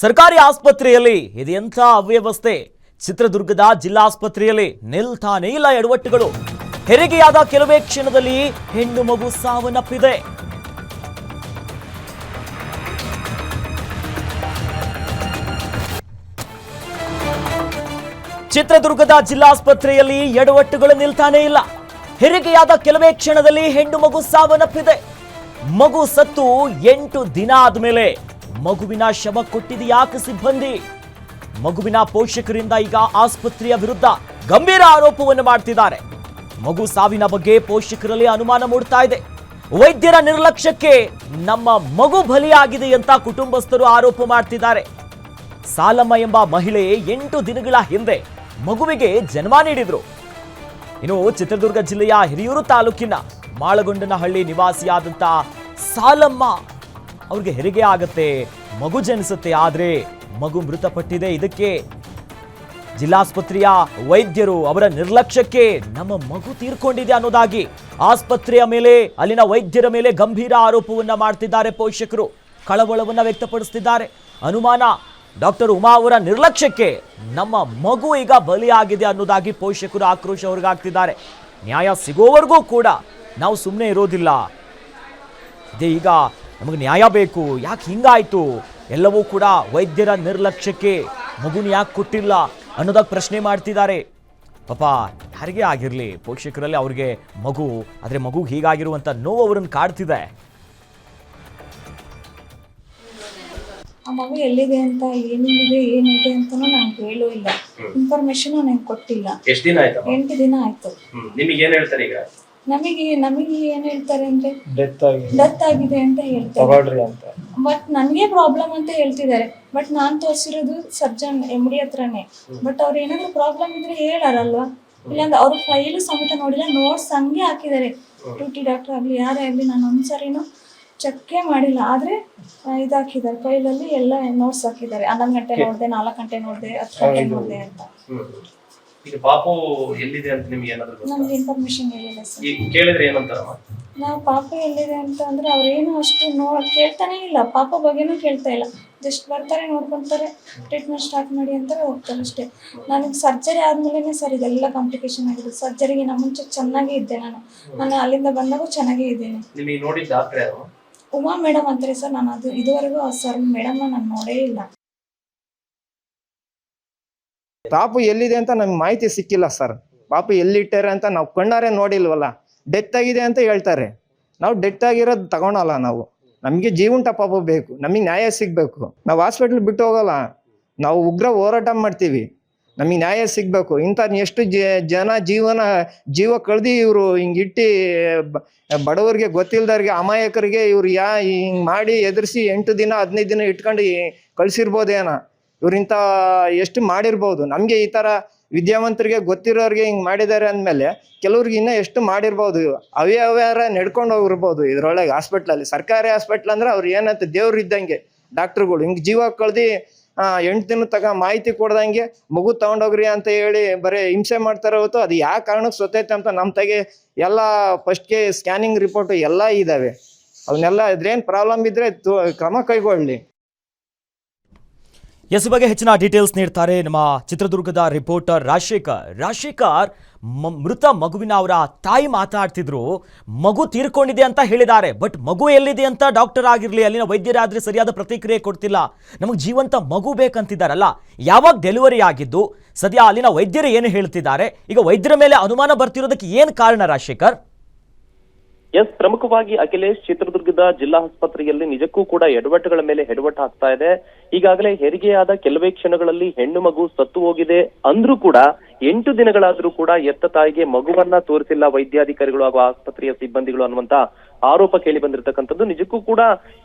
ಸರ್ಕಾರಿ ಆಸ್ಪತ್ರೆಯಲ್ಲಿ ಇದೆಂಥ ಅವ್ಯವಸ್ಥೆ. ಚಿತ್ರದುರ್ಗದ ಜಿಲ್ಲಾಸ್ಪತ್ರೆಯಲ್ಲಿ ನಿಲ್ತಾನೇ ಇಲ್ಲ ಎಡವಟ್ಟುಗಳು ಹೆರಿಗೆಯಾದ ಕೆಲವೇ ಕ್ಷಣದಲ್ಲಿ ಹೆಣ್ಣು ಮಗು ಸಾವನ್ನಪ್ಪಿದೆ. ಚಿತ್ರದುರ್ಗದ ಜಿಲ್ಲಾಸ್ಪತ್ರೆಯಲ್ಲಿ ಎಡವಟ್ಟುಗಳು ನಿಲ್ತಾನೇ ಇಲ್ಲ. ಹೆರಿಗೆಯಾದ ಕೆಲವೇ ಕ್ಷಣದಲ್ಲಿ ಹೆಣ್ಣು ಮಗು ಸಾವನ್ನಪ್ಪಿದೆ. ಮಗು ಸತ್ತು ಎಂಟು ದಿನ ಆದ್ಮೇಲೆ ಮಗುವಿನ ಶವ ಕೊಟ್ಟಿದೆ ಯಾಕೆ ಸಿಬ್ಬಂದಿ? ಮಗುವಿನ ಪೋಷಕರಿಂದ ಈಗ ಆಸ್ಪತ್ರೆಯ ವಿರುದ್ಧ ಗಂಭೀರ ಆರೋಪವನ್ನು ಮಾಡ್ತಿದ್ದಾರೆ. ಮಗು ಸಾವಿನ ಬಗ್ಗೆ ಪೋಷಕರಲ್ಲಿ ಅನುಮಾನ ಮೂಡ್ತಾ ಇದೆ. ವೈದ್ಯರ ನಿರ್ಲಕ್ಷ್ಯಕ್ಕೆ ನಮ್ಮ ಮಗು ಬಲಿಯಾಗಿದೆ ಅಂತ ಕುಟುಂಬಸ್ಥರು ಆರೋಪ ಮಾಡ್ತಿದ್ದಾರೆ. ಸಾಲಮ್ಮ ಎಂಬ ಮಹಿಳೆ ಎಂಟು ದಿನಗಳ ಹಿಂದೆ ಮಗುವಿಗೆ ಜನ್ಮ ನೀಡಿದ್ರು. ಇನ್ನು ಚಿತ್ರದುರ್ಗ ಜಿಲ್ಲೆಯ ಹಿರಿಯೂರು ತಾಲೂಕಿನ ಮಾಳಗೊಂಡನಹಳ್ಳಿ ನಿವಾಸಿಯಾದಂತ ಸಾಲಮ್ಮ ಅವ್ರಿಗೆ ಹೆರಿಗೆ ಆಗತ್ತೆ. ಮಗು ಜನಿಸುತ್ತೆ, ಆದರೆ ಮಗು ಮೃತಪಟ್ಟಿದೆ. ಇದಕ್ಕೆ ಜಿಲ್ಲಾಸ್ಪತ್ರೆಯ ವೈದ್ಯರು ಅವರ ನಿರ್ಲಕ್ಷ್ಯಕ್ಕೆ ನಮ್ಮ ಮಗು ತೀರ್ಕೊಂಡಿದೆ ಅನ್ನೋದಾಗಿ ಆಸ್ಪತ್ರೆಯ ಮೇಲೆ, ಅಲ್ಲಿನ ವೈದ್ಯರ ಮೇಲೆ ಗಂಭೀರ ಆರೋಪವನ್ನ ಮಾಡ್ತಿದ್ದಾರೆ ಪೋಷಕರು. ಕಳವಳವನ್ನ ವ್ಯಕ್ತಪಡಿಸ್ತಿದ್ದಾರೆ. ಅನುಮಾನ, ಡಾಕ್ಟರ್ ಉಮಾ ಅವರ ನಿರ್ಲಕ್ಷ್ಯಕ್ಕೆ ನಮ್ಮ ಮಗು ಈಗ ಬಲಿಯಾಗಿದೆ ಅನ್ನೋದಾಗಿ ಪೋಷಕರು ಆಕ್ರೋಶ ಹೊರಗಾಗ್ತಿದ್ದಾರೆ ನ್ಯಾಯ ಸಿಗೋವರೆಗೂ ಕೂಡ ನಾವು ಸುಮ್ಮನೆ ಇರೋದಿಲ್ಲ. ಇದೇ ಈಗ ನಮಗೆ ನ್ಯಾಯ ಬೇಕು. ಯಾಕೆ ಹಿಂಗಾಯಿತು? ಎಲ್ಲವೂ ಕೂಡ ವೈದ್ಯರ ನಿರ್ಲಕ್ಷ್ಯಕ್ಕೆ ಮಗುನ ಯಾಕೆ ಕೊಟ್ಟಿಲ್ಲ ಅನ್ನೋದಾಗ ಪ್ರಶ್ನೆ ಮಾಡ್ತಿದ್ದಾರೆ. ಪಾಪ ಯಾರಿಗೆ ಆಗಿರಲಿ? ಪೋಷಕರಲ್ಲಿ ಅವ್ರಿಗೆ ಮಗು ಆದರೆ ಮಗು ಹೀಗಾಗಿರುವಂಥ ನೋವು ಅವ್ರನ್ನ ಕಾಡ್ತಿದೆ. ಆ ಮಗು ಎಲ್ಲಿದೆ ಅಂತ ಏನಿದೆ ಏನಿದೆ ಅಂತ ನಾನು ಹೇಳೂ ಇಲ್ಲ. ಇನ್ಫಾರ್ಮೇಶನ್ ಕೊಟ್ಟಿಲ್ಲ. ಎಷ್ಟು ದಿನ ಆಯ್ತು ಎಂಟು ದಿನ ಆಯ್ತು. ನಿಮಗೆ ಏನ್ ಹೇಳ್ತಾರೆ ಈಗ? ನಮಗೆ ನಮಗೆ ಏನ್ ಹೇಳ್ತಾರೆ ಅಂದ್ರೆ ಡೆತ್ ಆಗಿ ಡೆತ್ ಆಗಿದೆ ಅಂತ ಹೇಳ್ತಾರೆ. ತಗೊಳ್ರಿ ಅಂತ. ಬಟ್ ನನಗೆ ಪ್ರಾಬ್ಲಮ್ ಅಂತ ಹೇಳ್ತಿದ್ದಾರೆ. ಬಟ್ ನಾನ್ ತೋರಿಸಿರೋದು ಸರ್ಜನ್ ಎಂ ಡಿ ಹತ್ರನೇ. ಬಟ್ ಅವ್ರು ಏನಾದ್ರು ಪ್ರಾಬ್ಲಮ್ ಇದ್ರೆ ಹೇಳಾರಲ್ವಾ? ಇಲ್ಲಾಂದ್ರೆ ಅವ್ರ ಫೈಲು ಸಮೇತ ನೋಡಿಲ್ಲ ನೋಟ್ಸ್ ಹಂಗೆ ಹಾಕಿದ್ದಾರೆ. ಟಿ ಡಾಕ್ಟರ್ ಆಗ್ಲಿ ಯಾರೇ ಆಗಲಿ ನಾನು ಒಂದ್ಸರಿನೂ ಚೆಕ್ಕೇ ಮಾಡಿಲ್ಲ. ಆದ್ರೆ ಇದಾಕಿದ್ದಾರೆ. ಇದು ಹಾಕಿದ್ದಾರೆ ಫೈಲಲ್ಲಿ ಎಲ್ಲ ನೋಟ್ಸ್ ಹಾಕಿದ್ದಾರೆ. ಹನ್ನೊಂದು ಗಂಟೆ ನೋಡಿದೆ ನಾಲ್ಕು ಗಂಟೆ ನೋಡಿದೆ ಹತ್ತು ಗಂಟೆ ನೋಡಿದೆ ಅಂತ. ಈಗ ಪಾಪು ಎಲ್ಲಿದೆ ಅಂತ ನಿಮ್ಗೆ ಏನಾದ್ರು ಗೊತ್ತಾ? ನಮ್ಗೆ ಇನ್ಫಾರ್ಮೇಶನ್ ಹೇಳಿಲ್ಲ ಸರ್. ಈಗ ಕೇಳಿದ್ರೆ ಏನಂತಾರಮ್ಮ ನಾವು ಪಾಪ ಎಲ್ಲಿದೆ ಅಂತ ಅಂದ್ರೆ ಅವ್ರೇನು ಅಷ್ಟು ನೋ ಕೇಳ್ತಾನೆ ಇಲ್ಲ. ಪಾಪ ಬಗ್ಗೆನೂ ಕೇಳ್ತಾ ಇಲ್ಲ. ಜಸ್ಟ್ ಬರ್ತಾರೆ ನೋಡ್ಕೊಂತಾರೆ ಟ್ರೀಟ್ಮೆಂಟ್ ಸ್ಟಾರ್ಟ್ ಮಾಡಿ ಅಂತಾರೆ ಹೋಗ್ತಾರೆ ಅಷ್ಟೇ. ನನಗೆ ಸರ್ಜರಿ ಆದ್ಮೇಲೆ ಸರ್ ಇದೆಲ್ಲ ಕಾಂಪ್ಲಿಕೇಶನ್ ಆಗಿದೆ. ಸರ್ಜರಿಗೆ ನಮ್ಮ ಮುಂಚೆ ಚೆನ್ನಾಗೇ ಇದ್ದೆ ನಾನು. ನಾನು ಅಲ್ಲಿಂದ ಬಂದಾಗ ಚೆನ್ನಾಗೇ ಇದ್ದೇನೆ. ನಿಮಗೆ ನೋಡಿದ ಡಾಕ್ಟ್ರ್ ಯಾರು? ಉಮಾ ಮೇಡಮ್ ಅಂತಾರೆ ಸರ್ ನಾನು ಅದು ಇದುವರೆಗೂ ಆ ಸರ್ ಮೇಡಮ್ನ ನಾನು ನೋಡೇ ಇಲ್ಲ. ಪಾಪು ಎಲ್ಲಿದೆ ಅಂತ ನಮ್ಗೆ ಮಾಹಿತಿ ಸಿಕ್ಕಿಲ್ಲ ಸರ್ ಪಾಪು ಎಲ್ಲಿಟ್ಟಾರೆ ಅಂತ ನಾವು ಕಣ್ಣಾರೆ ನೋಡಿಲ್ವಲ್ಲ? ಡೆತ್ ಆಗಿದೆ ಅಂತ ಹೇಳ್ತಾರೆ. ನಾವು ಡೆತ್ ಆಗಿರೋದು ತಗೊಳಲ್ಲ ನಾವು. ನಮಗೆ ಜೀವಂತ ಪಾಪು ಬೇಕು. ನಮಗೆ ನ್ಯಾಯ ಸಿಗಬೇಕು. ನಾವು ಹಾಸ್ಪಿಟ್ಲ್ ಬಿಟ್ಟು ಹೋಗಲ್ಲ. ನಾವು ಉಗ್ರ ಹೋರಾಟ ಮಾಡ್ತೀವಿ. ನಮಗೆ ನ್ಯಾಯ ಸಿಗಬೇಕು. ಇಂಥ ಎಷ್ಟು ಜನ ಜೀವನ, ಜೀವ ಕಳ್ದಿ ಇವರು ಹಿಂಗಿಟ್ಟು ಬಡವರಿಗೆ ಗೊತ್ತಿಲ್ದವ್ರಿಗೆ, ಅಮಾಯಕರಿಗೆ ಇವ್ರು ಯಾ, ಹಿಂಗೆ ಮಾಡಿ ಎದುರಿಸಿ ಎಂಟು ದಿನ, ಹದಿನೈದು ದಿನ ಇಟ್ಕೊಂಡು ಕಳ್ಸಿರ್ಬೋದೇನೋ. ಇವ್ರಿಂತ ಎಷ್ಟು ಮಾಡಿರ್ಬೋದು. ನಮಗೆ ಈ ಥರ ವಿದ್ಯಾವಂತರಿಗೆ ಗೊತ್ತಿರೋರಿಗೆ ಹಿಂಗೆ ಮಾಡಿದ್ದಾರೆ ಅಂದಮೇಲೆ ಕೆಲವ್ರಿಗೆ ಇನ್ನೂ ಎಷ್ಟು ಮಾಡಿರ್ಬೋದು. ಅವೇ ಅವ್ಯಾರ ನಡ್ಕೊಂಡು ಹೋಗಿರ್ಬೋದು ಇದರೊಳಗೆ ಹಾಸ್ಪಿಟ್ಲಲ್ಲಿ. ಸರ್ಕಾರಿ ಹಾಸ್ಪಿಟ್ಲ್ ಅಂದ್ರೆ ಅವ್ರು ಏನಂತ ದೇವ್ರು ಇದ್ದಂಗೆ. ಡಾಕ್ಟ್ರುಗಳು ಹಿಂಗೆ ಜೀವ ಕಳ್ದು ಎಂಟು ದಿನ ತಗ ಮಾಹಿತಿ ಕೊಡ್ದಂಗೆ ಮಗು ತಗೊಂಡೋಗ್ರಿ ಅಂತ ಹೇಳಿ ಬರೀ ಹಿಂಸೆ ಮಾಡ್ತಾರೆ ಹೊತ್ತು ಅದು ಯಾವ ಕಾರಣಕ್ಕೆ ಸೊತ್ತೈತೆ ಅಂತ ನಮ್ಮ ತೆಗೆ ಎಲ್ಲ ಫಸ್ಟ್ಗೆ ಸ್ಕ್ಯಾನಿಂಗ್ ರಿಪೋರ್ಟ್ ಎಲ್ಲ ಇದ್ದಾವೆ ಅವನ್ನೆಲ್ಲ ಇದ್ರೇನು ಪ್ರಾಬ್ಲಮ್ ಇದ್ರೆ ತು- ಕ್ರಮ ಕೈಗೊಳ್ಳಿ. ಎಸ್ ಬಗ್ಗೆ ಹೆಚ್ಚಿನ ಡೀಟೇಲ್ಸ್ ನೀಡ್ತಾರೆ ನಮ್ಮ ಚಿತ್ರದುರ್ಗದ ರಿಪೋರ್ಟರ್ ರಾಜಶೇಖರ್. ರಾಜಶೇಖರ್ ಮೃತ ಮಗುವಿನ ಅವರ ತಾಯಿ ಮಾತಾಡ್ತಿದ್ರು, ಮಗು ತೀರ್ಕೊಂಡಿದೆ ಅಂತ ಹೇಳಿದ್ದಾರೆ ಬಟ್ ಮಗು ಎಲ್ಲಿದೆ ಅಂತ ಡಾಕ್ಟರ್ ಆಗಿರಲಿ, ಅಲ್ಲಿನ ವೈದ್ಯರಾದ್ರೆ ಸರಿಯಾದ ಪ್ರತಿಕ್ರಿಯೆ ಕೊಡ್ತಿಲ್ಲ. ನಮಗೆ ಜೀವಂತ ಮಗು ಬೇಕಂತಿದ್ದಾರಲ್ಲ ಯಾವಾಗ ಡೆಲಿವರಿ ಆಗಿದ್ದು, ಸದ್ಯ ಅಲ್ಲಿನ ವೈದ್ಯರು ಏನು ಹೇಳ್ತಿದ್ದಾರೆ, ಈಗ ವೈದ್ಯರ ಮೇಲೆ ಅನುಮಾನ ಬರ್ತಿರೋದಕ್ಕೆ ಏನು ಕಾರಣ ರಾಜಶೇಖರ್? ಎಸ್, ಪ್ರಮುಖವಾಗಿ ಅಖಿಲೇಶ್ ಚಿತ್ರದುರ್ಗದ ಜಿಲ್ಲಾ ಆಸ್ಪತ್ರೆಯಲ್ಲಿ ನಿಜಕ್ಕೂ ಕೂಡ ಎಡವಟ್ಟುಗಳ ಮೇಲೆ ಎಡವಟ್ಟು ಆಗ್ತಾ ಇದೆ. ಈಗಾಗಲೇ ಹೆರಿಗೆಯಾದ ಕೆಲವೇ ಕ್ಷಣಗಳಲ್ಲಿ ಹೆಣ್ಣು ಮಗು ಸತ್ತು ಹೋಗಿದೆ ಅಂದ್ರೂ ಕೂಡ ಎಂಟು ದಿನಗಳಾದ್ರೂ ಕೂಡ ಎತ್ತ ತಾಯಿಗೆ ಮಗುವನ್ನ ತೋರಿಸಿಲ್ಲ ವೈದ್ಯಾಧಿಕಾರಿಗಳು ಹಾಗೂ ಆಸ್ಪತ್ರೆಯ ಸಿಬ್ಬಂದಿಗಳು ಅನ್ನುವಂತ ಆರೋಪ ಕೇಳಿ ಬಂದಿರತಕ್ಕಂಥದ್ದು. ನಿಜಕ್ಕೂ ಕೂಡ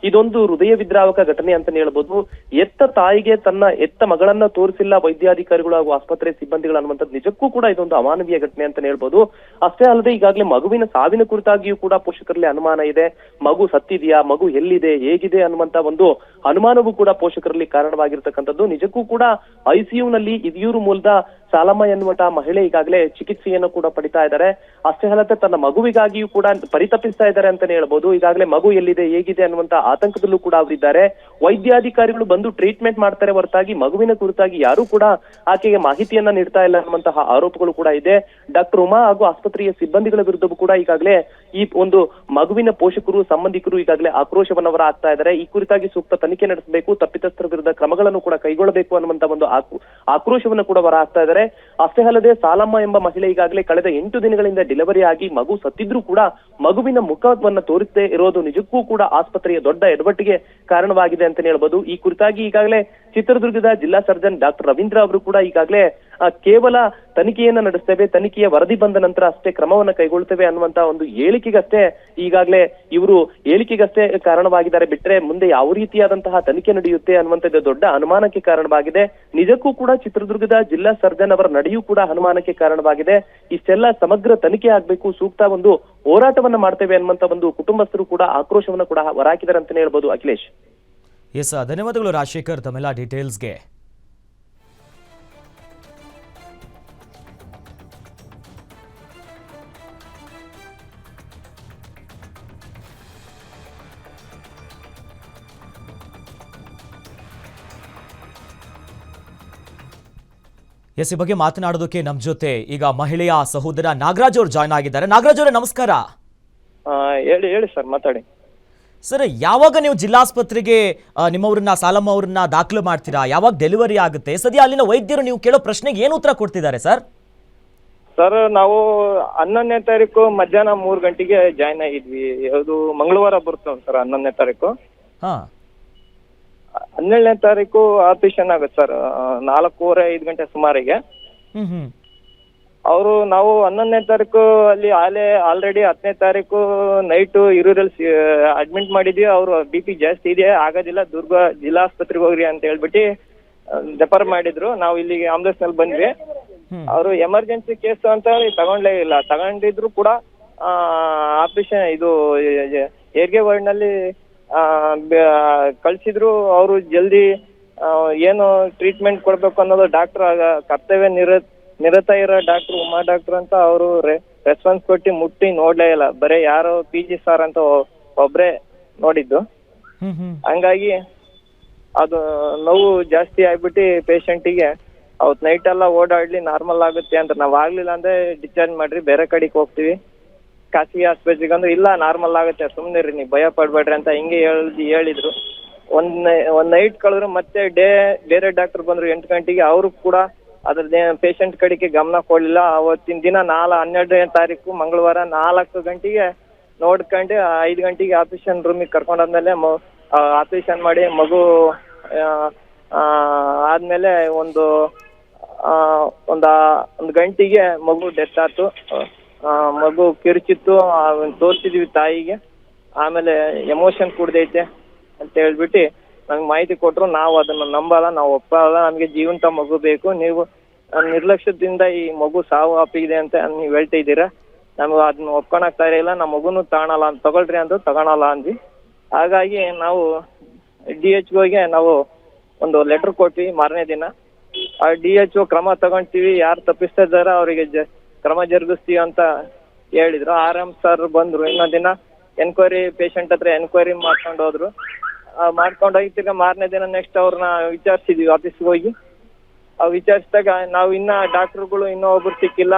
ಇದೊಂದು ಹೃದಯ ವಿದ್ರಾವಕ ಘಟನೆ ಅಂತಾನೆ ಹೇಳ್ಬೋದು. ಎತ್ತ ತಾಯಿಗೆ ತನ್ನ ಎತ್ತ ಮಗಳನ್ನ ತೋರಿಸಿಲ್ಲ ವೈದ್ಯಾಧಿಕಾರಿಗಳು ಹಾಗೂ ಆಸ್ಪತ್ರೆ ಸಿಬ್ಬಂದಿಗಳು ಅನ್ನುವಂಥದ್ದು ನಿಜಕ್ಕೂ ಕೂಡ ಇದೊಂದು ಅಮಾನವೀಯ ಘಟನೆ ಅಂತಾನೆ ಹೇಳ್ಬೋದು. ಅಷ್ಟೇ ಅಲ್ಲದೆ ಈಗಾಗಲೇ ಮಗುವಿನ ಸಾವಿನ ಕುರಿತಾಗಿಯೂ ಕೂಡ ಪೋಷಕರಲ್ಲಿ ಅನುಮಾನ ಇದೆ. ಮಗು ಸತ್ತಿದೆಯಾ? ಮಗು ಎಲ್ಲಿದೆ? ಹೇಗಿದೆ ಅನ್ನುವಂತ ಒಂದು ಅನುಮಾನವೂ ಕೂಡ ಪೋಷಕರಲ್ಲಿ ಕಾರಣವಾಗಿರ್ತಕ್ಕಂಥದ್ದು. ನಿಜಕ್ಕೂ ಕೂಡ ಐಸಿಯು ನಲ್ಲಿ ಹಿರಿಯೂರು ಮೂಲದ ಸಾಲಮ್ಮ ಎನ್ನುವಂತಹ ಮಹಿಳೆ ಈಗಾಗಲೇ ಚಿಕಿತ್ಸೆಯನ್ನು ಕೂಡ ಪಡಿತಾ ಇದ್ದಾರೆ. ಅಷ್ಟೇ ಅಲ್ಲದೆ ತನ್ನ ಮಗುವಿಗಾಗಿಯೂ ಕೂಡ ಪರಿತಪಿಸ್ತಾ ಇದ್ದಾರೆ ಅಂತಾನೆ ಹೇಳ್ಬೋದು. ಈಗಾಗಲೇ ಮಗು ಎಲ್ಲಿದೆ, ಹೇಗಿದೆ ಅನ್ನುವಂತ ಆತಂಕದಲ್ಲೂ ಕೂಡ ಅವರಿದ್ದಾರೆ. ವೈದ್ಯಾಧಿಕಾರಿಗಳು ಬಂದು ಟ್ರೀಟ್ಮೆಂಟ್ ಮಾಡ್ತಾರೆ ಹೊರತಾಗಿ ಮಗುವಿನ ಕುರಿತಾಗಿ ಯಾರೂ ಕೂಡ ಆಕೆಗೆ ಮಾಹಿತಿಯನ್ನ ನೀಡ್ತಾ ಇಲ್ಲ ಅನ್ನುವಂತಹ ಆರೋಪಗಳು ಕೂಡ ಇದೆ. ಡಾಕ್ಟರ್ ಉಮಾ ಹಾಗೂ ಆಸ್ಪತ್ರೆಯ ಸಿಬ್ಬಂದಿಗಳ ವಿರುದ್ಧವೂ ಕೂಡ ಈಗಾಗಲೇ ಈ ಒಂದು ಮಗುವಿನ ಪೋಷಕರು, ಸಂಬಂಧಿಕರು ಈಗಾಗಲೇ ಆಕ್ರೋಶವನ್ನವರ ಆಗ್ತಾ ಇದ್ದಾರೆ. ಈ ಕುರಿತಾಗಿ ಸೂಕ್ತ ತನಿಖೆ ನಡೆಸಬೇಕು. ತಪ್ಪಿತಸ್ಥರ ವಿರುದ್ಧ ಕ್ರಮಗಳನ್ನು ಕೂಡ ಕೈಗೊಳ್ಳಬೇಕು ಅನ್ನುವಂತ ಒಂದು ಆಕ್ರೋ- ಆಕ್ರೋಶವನ್ನು ಕೂಡ ಹೊರ ಆಗ್ತಾ ಇದ್ದಾರೆ. ಅಷ್ಟೇ ಅಲ್ಲದೆ ಸಾಲಮ್ಮ ಎಂಬ ಮಹಿಳೆ ಈಗಾಗಲೇ ಕಳೆದ ಎಂಟು ದಿನಗಳಿಂದ ಡೆಲಿವರಿ ಆಗಿ ಮಗು ಸತ್ತಿದ್ರೂ ಕೂಡ ಮಗುವಿನ ಮುಖವನ್ನ ತೋರಿಸದೇ ಇರೋದು ನಿಜಕ್ಕೂ ಕೂಡ ಆಸ್ಪತ್ರೆಯ ದೊಡ್ಡ ಎಡವಟ್ಟಿಗೆ ಕಾರಣವಾಗಿದೆ ಅಂತ ಹೇಳ್ಬೋದು. ಈ ಕುರಿತಾಗಿ ಈಗಾಗಲೇ ಚಿತ್ರದುರ್ಗದ ಜಿಲ್ಲಾ ಸರ್ಜನ್ ಡಾಕ್ಟರ್ ರವೀಂದ್ರ ಅವರು ಕೂಡ ಈಗಾಗಲೇ ಕೇವಲ ತನಿಖೆಯನ್ನ ನಡೆಸ್ತೇವೆ, ತನಿಖೆಯ ವರದಿ ಬಂದ ನಂತರ ಅಷ್ಟೇ ಕ್ರಮವನ್ನ ಕೈಗೊಳ್ತೇವೆ ಅನ್ನುವಂತ ಒಂದು ಹೇಳಿಕೆಗಷ್ಟೇ ಈಗಾಗಲೇ ಇವರು ಹೇಳಿಕೆಗಷ್ಟೇ ಕಾರಣವಾಗಿದ್ದಾರೆ. ಬಿಟ್ರೆ ಮುಂದೆ ಯಾವ ರೀತಿಯಾದಂತಹ ತನಿಖೆ ನಡೆಯುತ್ತೆ ಅನ್ನುವಂಥದ್ದು ದೊಡ್ಡ ಅನುಮಾನಕ್ಕೆ ಕಾರಣವಾಗಿದೆ. ನಿಜಕ್ಕೂ ಕೂಡ ಚಿತ್ರದುರ್ಗದ ಜಿಲ್ಲಾ ಸರ್ಜನ್ ಅವರ ನಡೆಯೂ ಕೂಡ ಅನುಮಾನಕ್ಕೆ ಕಾರಣವಾಗಿದೆ. ಇಷ್ಟೆಲ್ಲ ಸಮಗ್ರ ತನಿಖೆ ಆಗ್ಬೇಕು, ಸೂಕ್ತ ಒಂದು ಹೋರಾಟವನ್ನ ಮಾಡ್ತೇವೆ ಅನ್ನುವಂತ ಒಂದು ಕುಟುಂಬಸ್ಥರು ಕೂಡ ಆಕ್ರೋಶವನ್ನ ಕೂಡ ಹೊರಹಾಕಿದ್ದಾರೆ ಅಂತಾನೆ ಹೇಳ್ಬೋದು, ಅಖಿಲೇಶ್. ಎಸ್ ಧನ್ಯವಾದಗಳು ರಾಜಶೇಖರ್ ತಮ್ಮೆಲ್ಲ ಡೀಟೇಲ್ಸ್ಗೆ ಎಸ್ ಈ ಬಗ್ಗೆ ಮಾತನಾಡೋದಕ್ಕೆ ನಮ್ಮ ಜೊತೆ ಈಗ ಮಹಿಳೆಯ ಸಹೋದರ ನಾಗರಾಜ್ ಅವರು ಜಾಯ್ನ್ ಆಗಿದ್ದಾರೆ. ನಾಗರಾಜ್ ಅವರೇ, ನಮಸ್ಕಾರ. ಹೇಳಿ ಹೇಳಿ ಸರ್ ಮಾತಾಡಿ. ಸರ್ ಯಾವಾಗ ನೀವು ಜಿಲ್ಲಾಸ್ಪತ್ರೆಗೆ ನಿಮ್ಮವ್ರನ್ನ ಸಾಲಮ್ಮ ಅವ್ರನ್ನ ದಾಖಲು ಮಾಡ್ತೀರಾ? ಯಾವಾಗ ಡೆಲಿವರಿ ಆಗುತ್ತೆ? ಸದ್ಯ ಅಲ್ಲಿನ ವೈದ್ಯರು ನೀವು ಕೇಳೋ ಪ್ರಶ್ನೆಗೆ ಏನು ಉತ್ತರ ಕೊಡ್ತಿದ್ದಾರೆ ಸರ್? ಸರ್ ನಾವು ಹನ್ನೊಂದನೇ ತಾರೀಕು ಮಧ್ಯಾಹ್ನ ಮೂರ್ ಗಂಟೆಗೆ ಜಾಯ್ನ್ ಆಗಿದ್ವಿ. ಅದು ಮಂಗಳವಾರ ಬರುತ್ತೆ ಸರ್ ಹನ್ನೊಂದನೇ ತಾರೀಕು. ಹಾ. ಹನ್ನೆರಡನೇ ತಾರೀಕು ಆಪರೇಷನ್ ಆಗುತ್ತೆ ಸರ್ ನಾಲ್ಕೂವರೆ ಐದು ಗಂಟೆ ಸುಮಾರಿಗೆ. ಹ್ಮ್ ಹ್ಮ್. ಅವರು ನಾವು ಹನ್ನೊಂದನೇ ತಾರೀಕು ಅಲ್ಲಿ ಆಲೇ ಆಲ್ರೆಡಿ ಹತ್ತನೇ ತಾರೀಕು ನೈಟು ಇರೂರಲ್ಲಿ ಅಡ್ಮಿಟ್ ಮಾಡಿದ್ವಿ. ಅವರು ಬಿ ಪಿ ಜಾಸ್ತಿ ಇದೆ ಆಗೋದಿಲ್ಲ. ದುರ್ಗ ಜಿಲ್ಲಾ ಆಸ್ಪತ್ರೆಗೆ ಹೋಗ್ರಿ ಅಂತ ಹೇಳ್ಬಿಟ್ಟು ರೆಫರ್ ಮಾಡಿದ್ರು. ನಾವು ಇಲ್ಲಿಗೆ ಆಂಬುಲೆನ್ಸ್ನಲ್ಲಿ ಬಂದ್ವಿ. ಅವರು ಎಮರ್ಜೆನ್ಸಿ ಕೇಸ್ ಅಂತ ಹೇಳಿ ತಗೊಂಡ್ಲೇ ಇಲ್ಲ. ತಗೊಂಡಿದ್ರು ಕೂಡ ಆಪರೇಷನ್ ಇದು ಹೆರಿಗೆ ವಾರ್ಡ್ನಲ್ಲಿ ಕಳ್ಸಿದ್ರು. ಅವರು ಜಲ್ದಿ ಏನು ಟ್ರೀಟ್ಮೆಂಟ್ ಕೊಡ್ಬೇಕು ಅನ್ನೋದು ಡಾಕ್ಟರ್ ಕರ್ತವ್ಯ ನಿರ ನಿರತ ಇರೋ ಡಾಕ್ಟರ್ ಉಮಾ ಡಾಕ್ಟರ್ ಅಂತ ಅವರು ರೆಸ್ಪಾನ್ಸ್ ಕೊಟ್ಟು ಮುಟ್ಟಿ ನೋಡ್ಲೇ ಇಲ್ಲ. ಬರೀ ಯಾರೋ ಪಿ ಜಿ ಸರ್ ಅಂತ ಒಬ್ರೆ ನೋಡಿದ್ದು. ಹಂಗಾಗಿ ಅದು ನೋವು ಜಾಸ್ತಿ ಆಗ್ಬಿಟ್ಟು ಪೇಷಂಟಿಗೆ ಅವತ್ ನೈಟ್ ಎಲ್ಲ ಓಡಾಡ್ಲಿ ನಾರ್ಮಲ್ ಆಗುತ್ತೆ ಅಂತ. ನಾವ್ ಆಗ್ಲಿಲ್ಲ ಅಂದ್ರೆ ಡಿಸ್ಚಾರ್ಜ್ ಮಾಡ್ರಿ ಬೇರೆ ಕಡೆಗೆ ಹೋಗ್ತೀವಿ. ಖಾಸಗಿ ಆಸ್ಪತ್ರೆಗೆ ಅಂದ್ರೆ ಇಲ್ಲ ನಾರ್ಮಲ್ ಆಗುತ್ತೆ. ಸುಮ್ಮನೆ ರೀ ನೀವು ಭಯ ಪಡ್ಬೇಡ್ರಿ ಅಂತ ಹಿಂಗೆ ಹೇಳಿ ಹೇಳಿದ್ರು. ಒಂದ್ ಒಂದ್ ನೈಟ್ ಕಳೆದ್ರು ಮತ್ತೆ ಡೇ ಬೇರೆ ಡಾಕ್ಟರ್ ಬಂದ್ರು ಎಂಟು ಗಂಟೆಗೆ ಅವರು ಕೂಡ ಅದ್ರದ್ದೇ ಪೇಷಂಟ್ ಕಡೆಗೆ ಗಮನ ಕೊಡಲಿಲ್ಲ. ಅವತ್ತಿನ ದಿನ ನಾಲ ಹನ್ನೆರಡನೇ ತಾರೀಕು ಮಂಗಳವಾರ ನಾಲ್ಕು ಗಂಟೆಗೆ ನೋಡ್ಕೊಂಡು ಐದು ಗಂಟೆಗೆ ಆಪರೇಷನ್ ರೂಮಿಗೆ ಕರ್ಕೊಂಡಾದ್ಮೇಲೆ ಆಪರೇಷನ್ ಮಾಡಿ ಮಗು ಆದ್ಮೇಲೆ ಒಂದು ಒಂದ, ಒಂದು ಗಂಟೆಗೆ ಮಗು ಡೆತ್ ಆಯ್ತು. ಮಗು ಕಿರುಚಿತ್ತು ತೋರಿಸಿದ್ವಿ ತಾಯಿಗೆ. ಆಮೇಲೆ ಎಮೋಷನ್ ಕುಡ್ದೈತೆ ಅಂತ ಹೇಳ್ಬಿಟ್ಟು ನಮ್ಗೆ ಮಾಹಿತಿ ಕೊಟ್ರು ನಾವು ಅದನ್ನ ನಂಬಲ್ಲ, ನಾವು ಒಪ್ಪಲ್ಲ ನಮಗೆ ಜೀವಂತ ಮಗು ಬೇಕು, ನೀವು ನಿರ್ಲಕ್ಷ್ಯದಿಂದ ಈ ಮಗು ಸಾವು ಅಪ್ಪಿದೆ ಅಂತ ನೀವು ಹೇಳ್ತಾ ಇದ್ದೀರಾ? ನಮ್ಗೆ ಅದನ್ನ ಒಪ್ಕೊಳಕ್ ಇಲ್ಲ ನಮ್ಮ ಮಗುನು ತಗೊಳಲ್ಲ ಅಂತ ತಗೊಳ್ರಿ ಅಂತ ತಗೊಳಲ್ಲ ಅಂದ್ವಿ. ಹಾಗಾಗಿ ನಾವು ಡಿ ಎಚ್ ಓಗೆ ನಾವು ಒಂದು ಲೆಟರ್ ಕೊಟ್ವಿ ಮಾರನೇ ದಿನ. ಆ ಡಿ ಎಚ್ ಒ ಕ್ರಮ ತಗೊಂತೀವಿ, ಯಾರು ತಪ್ಪಿಸ್ತಾ ಇದಾರೆ ಅವರಿಗೆ ಕ್ರಮ ಜರುಗಿಸ್ತೀವಿ ಅಂತ ಹೇಳಿದ್ರು. ಆರ್ ಎಂ ಸರ್ ಬಂದ್ರು ಇನ್ನೊಂದ್ ದಿನ ಎನ್ಕ್ವೈರಿ ಪೇಷಂಟ್ ಹತ್ರ ಎನ್ಕ್ವೈರಿ ಮಾಡ್ಕೊಂಡು ಹೋದ್ರು. ಮಾಡ್ಕೊಂಡು ಹೋಗಿ ತಿರ್ಗಾ ಮಾರನೇ ದಿನ ನೆಕ್ಸ್ಟ್ ಅವ್ರನ್ನ ವಿಚಾರಿಸಿದ್ವಿ ಆಫೀಸ್ಗೆ ಹೋಗಿ. ಆ, ವಿಚಾರಿಸಿದಾಗ ನಾವು ಇನ್ನ ಡಾಕ್ಟರ್ಗಳು ಇನ್ನೂ ಒಬ್ರು ಸಿಕ್ಕಿಲ್ಲ.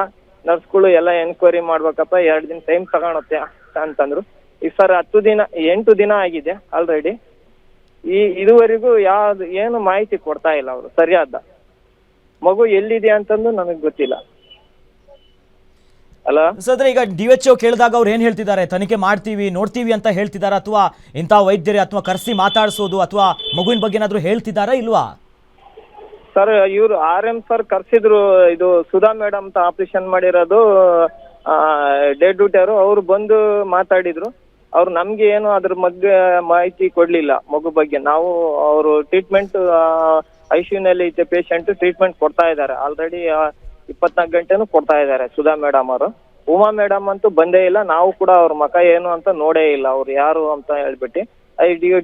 ನರ್ಸ್ಗಳು ಎಲ್ಲ ಎನ್ಕ್ವೈರಿ ಮಾಡ್ಬೇಕಪ್ಪ, ಎರಡು ದಿನ ಟೈಮ್ ತಗೊಳುತ್ತೆ ಅಂತಂದ್ರು. ಈಗ ಸರ್ ಹತ್ತು ದಿನ, ಎಂಟು ದಿನ ಆಗಿದೆ ಆಲ್ರೆಡಿ ಈ ಇದುವರೆಗೂ ಯಾವ್ದು, ಏನು ಮಾಹಿತಿ ಕೊಡ್ತಾ ಇಲ್ಲ ಅವರು, ಸರಿಯಾದ. ಮಗು ಎಲ್ಲಿದೆ ಅಂತಂದು ನಮಗೆ ಗೊತ್ತಿಲ್ಲ. ಅಲ್ಲ? ಸದ್ರೆ ಈಗ ಡಿ ಎಚ್ ಓ ಕೇಳಿದಾಗ ಅವ್ರು ಏನು ಹೇಳ್ತಿದ್ದಾರೆ? ತನಿಖೆ ಮಾಡ್ತೀವಿ ನೋಡ್ತೀವಿ ಅಂತ ಹೇಳ್ತಿದ್ದಾರೆ ಅಥವಾ ಇಂಥ ವೈದ್ಯರೇ ಅಥವಾ ಕರೆಸಿ ಮಾತಾಡಿಸೋದು ಅಥವಾ ಮಗುವಿನ ಬಗ್ಗೆ ಏನಾದರೂ ಹೇಳ್ತಿದ್ದಾರಾ ಇಲ್ವಾ? ಸರ್ ಇವ್ರು ಆರ್ ಎಂ ಸರ್ ಕರ್ಸಿದ್ರು ಇದು ಸುಧಾ ಮೇಡಮ್ ಅಂತ ಆಪರೇಷನ್ ಮಾಡಿರೋದು ಡೇ ಡ್ಯೂಟಿಯವರು ಅವ್ರು ಬಂದು ಮಾತಾಡಿದ್ರು. ಅವ್ರು ನಮ್ಗೆ ಏನು ಅದ್ರ ಬಗ್ಗೆ ಮಾಹಿತಿ ಕೊಡ್ಲಿಲ್ಲ ಮಗು ಬಗ್ಗೆ. ನಾವು ಅವರು ಟ್ರೀಟ್ಮೆಂಟ್ನಲ್ಲಿ ಇದ್ದ ಪೇಷಂಟ್ ಟ್ರೀಟ್ಮೆಂಟ್ ಕೊಡ್ತಾ ಇದ್ದಾರೆ. ಆಲ್ರೆಡಿ ಇಪ್ಪತ್ನಾಲ್ಕು ಗಂಟೆನೂ ಕೊಡ್ತಾ ಇದ್ದಾರೆ ಸುಧಾ ಮೇಡಮ್ ಅವರು. ಉಮಾ ಮೇಡಮ್ ಅಂತೂ ಬಂದೇ ಇಲ್ಲ ನಾವು ಕೂಡ ಅವ್ರ ಮಕ ಏನು ಅಂತ ನೋಡೇ ಇಲ್ಲ ಅವ್ರು ಯಾರು ಅಂತ ಹೇಳ್ಬಿಟ್ಟು.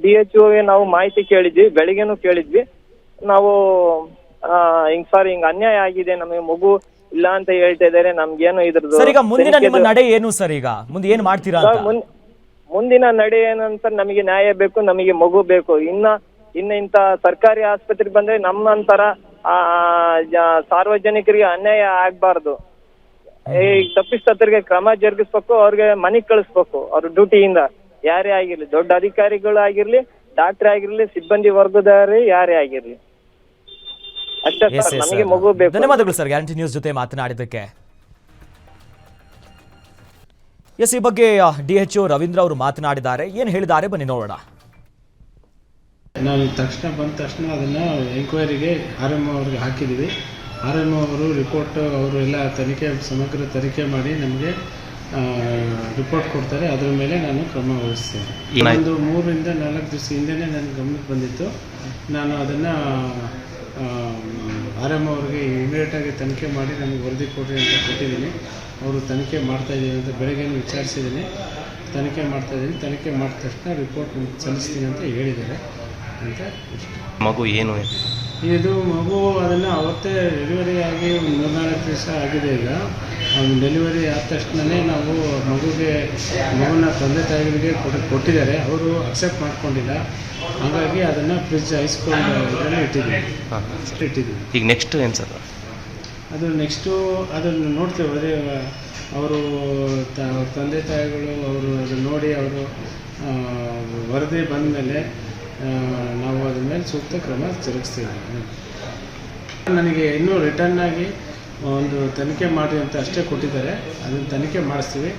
ಡಿ ಎಚ್ ನಾವು ಮಾಹಿತಿ ಕೇಳಿದ್ವಿ ಬೆಳಿಗ್ಗೆನು ಕೇಳಿದ್ವಿ. ನಾವು ಹಿಂಗ್ ಸಾರಿ ಹಿಂಗ್ ಅನ್ಯಾಯ ಆಗಿದೆ ನಮಗೆ ಮಗು ಇಲ್ಲ ಅಂತ ಹೇಳ್ತಾ ಇದಾರೆ ನಮ್ಗೇನು ಇದ್ರದ್ದು ಸರ್ ಈಗ ಮುಂದಿನ ನಿಮ್ಮ ನಡೆ ಏನು ಸರ್ ಈಗ? ಮುಂದೆ ಏನ್ ಮಾಡ್ತೀರಾ ಅಂತ? ಮುನ್- ಮುಂದಿನ ನಡೆ ಏನಂತ ನಮಗೆ ನ್ಯಾಯ ಬೇಕು ನಮಗೆ ಮಗು ಬೇಕು. ಇನ್ನ ಇನ್ನ ಇಂತ ಸರ್ಕಾರಿ ಆಸ್ಪತ್ರೆಗೆ ಬಂದ್ರೆ ನಮ್ಮಂತರ ಸಾರ್ವಜನಿಕರಿಗೆ ಅನ್ಯಾಯ ಆಗ್ಬಾರ್ದು. ಈ ತಪ್ಪಿಸ್ತರಿಗೆ ಕ್ರಮ ಜರುಗಿಸ್ಬೇಕು ಅವ್ರಿಗೆ ಮನೆಗ್ ಕಳಿಸ್ಬೇಕು ಅವ್ರ ಡ್ಯೂಟಿಯಿಂದ. ಯಾರೇ ಆಗಿರ್ಲಿ ದೊಡ್ಡ ಅಧಿಕಾರಿಗಳು ಆಗಿರ್ಲಿ ಡಾಕ್ಟರ್ ಆಗಿರ್ಲಿ ಸಿಬ್ಬಂದಿ ವರ್ಗದವರೇ ಯಾರೇ ಆಗಿರ್ಲಿ. ಅಷ್ಟೇ ಸರ್ ನಮಗೆ. ಮಗು ಬೇಕು. ಧನ್ಯವಾದಗಳು ಸರ್ ಗ್ಯಾರಂಟಿ ನ್ಯೂಸ್ ಜೊತೆ ಮಾತನಾಡಿದ್ದಕ್ಕೆ. ಎಸ್ ಈ ಬಗ್ಗೆ ಡಿ ಎಚ್ ಒ ರವೀಂದ್ರ ಅವರು ಮಾತನಾಡಿದ್ದಾರೆ. ಏನು ಹೇಳಿದ್ದಾರೆ? ಬನ್ನಿ ನೋಡೋಣ. ನಾವು ತಕ್ಷಣ ಬಂದ ತಕ್ಷಣ ಅದನ್ನು ಎಂಕ್ವೈರಿಗೆ ಆರ್ ಎಂ ಅವ್ರಿಗೆ ಹಾಕಿದ್ದೀವಿ. ಆರ್ ಎಂ ಅವರು ರಿಪೋರ್ಟ್ ಅವರು ಎಲ್ಲ ತನಿಖೆ ಸಮಗ್ರ ತನಿಖೆ ಮಾಡಿ ನಮಗೆ ರಿಪೋರ್ಟ್ ಕೊಡ್ತಾರೆ. ಅದರ ಮೇಲೆ ನಾನು ಕ್ರಮ ವಹಿಸ್ತೇನೆ. ಇನ್ನೊಂದು ಒಂದು ಮೂರರಿಂದ ನಾಲ್ಕು ದಿವಸ ಹಿಂದೆನೇ ನನ್ನ ಗಮನಕ್ಕೆ ಬಂದಿತ್ತು. ನಾನು ಅದನ್ನು ಆರ್ ಎಂ ಅವ್ರಿಗೆ ಇಮಿಡಿಯೇಟಾಗಿ ತನಿಖೆ ಮಾಡಿ ನನಗೆ ವರದಿ ಕೊಡಿ ಅಂತ ಕೊಟ್ಟಿದ್ದೀನಿ. ಅವರು ತನಿಖೆ ಮಾಡ್ತಾ ಇದ್ದೀನಿ ಅಂತ ಬೆಳಗ್ಗೆ ವಿಚಾರಿಸಿದ್ದೀನಿ. ತನಿಖೆ ಮಾಡ್ತಾ ಇದ್ದೀನಿ. ತನಿಖೆ ಮಾಡಿದ ತಕ್ಷಣ ರಿಪೋರ್ಟ್ ಸಲ್ಲಿಸ್ತೀನಿ ಅಂತ ಹೇಳಿದ್ದಾರೆ. ಅಂತ ಮಗು ಏನು? ಇದು ಮಗು ಅದನ್ನು ಅವತ್ತೇ ಡೆಲಿವರಿ ಆಗಿ ಒಂದು ಮೂರ್ನಾಲ್ಕು ದಿವಸ ಆಗಿದೆ ಈಗ. ಡೆಲಿವರಿ ಆದ ತಕ್ಷಣವೇ ನಾವು ಮಗುಗೆ ಮಗುನ ತಂದೆ ತಾಯಿಗಳಿಗೆ ಕೊಟ್ಟು ಕೊಟ್ಟಿದ್ದಾರೆ. ಅವರು ಅಕ್ಸೆಪ್ಟ್ ಮಾಡ್ಕೊಂಡಿಲ್ಲ. ಹಾಗಾಗಿ ಅದನ್ನು ಫ್ರಿಜ್ ಐಸ್ಕೊಂಡು ಇದನ್ನು ಇಟ್ಟಿದ್ದೀವಿ. ಇಟ್ಟಿದ್ದೀವಿ. ಈಗ ನೆಕ್ಸ್ಟ್ ಏನು ಸರ್ ಅದು ನೆಕ್ಸ್ಟು ಅದನ್ನು ನೋಡ್ತೇವೆ. ಅದೇ ಅವರು ತ ತಂದೆ ತಾಯಿಗಳು ಅವರು ಅದನ್ನು ನೋಡಿ ಅವರು ವರದಿ ಬಂದ ಮೇಲೆ ನಾವು ಅದ್ರ ಮೇಲೆ ಸೂಕ್ತ ಕ್ರಮ ಜರುಗಿಸ್ತೀವಿ. ನನಗೆ ಇನ್ನೂ ರಿಟರ್ನ್ ಆಗಿ ಒಂದು ತನಿಖೆ ಮಾಡಿ ಅಂತ ಅಷ್ಟೇ ಕೊಟ್ಟಿದ್ದಾರೆ. ಅದನ್ನು ತನಿಖೆ ಮಾಡಿಸ್ತೀವಿ.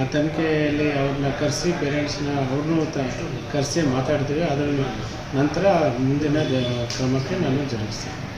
ಆ ತನಿಖೆಯಲ್ಲಿ ಅವ್ರನ್ನ ಕರೆಸಿ ಪೇರೆಂಟ್ಸ್ನ ಅವ್ರನ್ನೂ ತ ಕರೆಸಿ ಮಾತಾಡ್ತೀವಿ. ಅದರ ನಂತರ ಮುಂದಿನ ಕ್ರಮಕ್ಕೆ ನಾನು ಜರುಗಿಸ್ತೀನಿ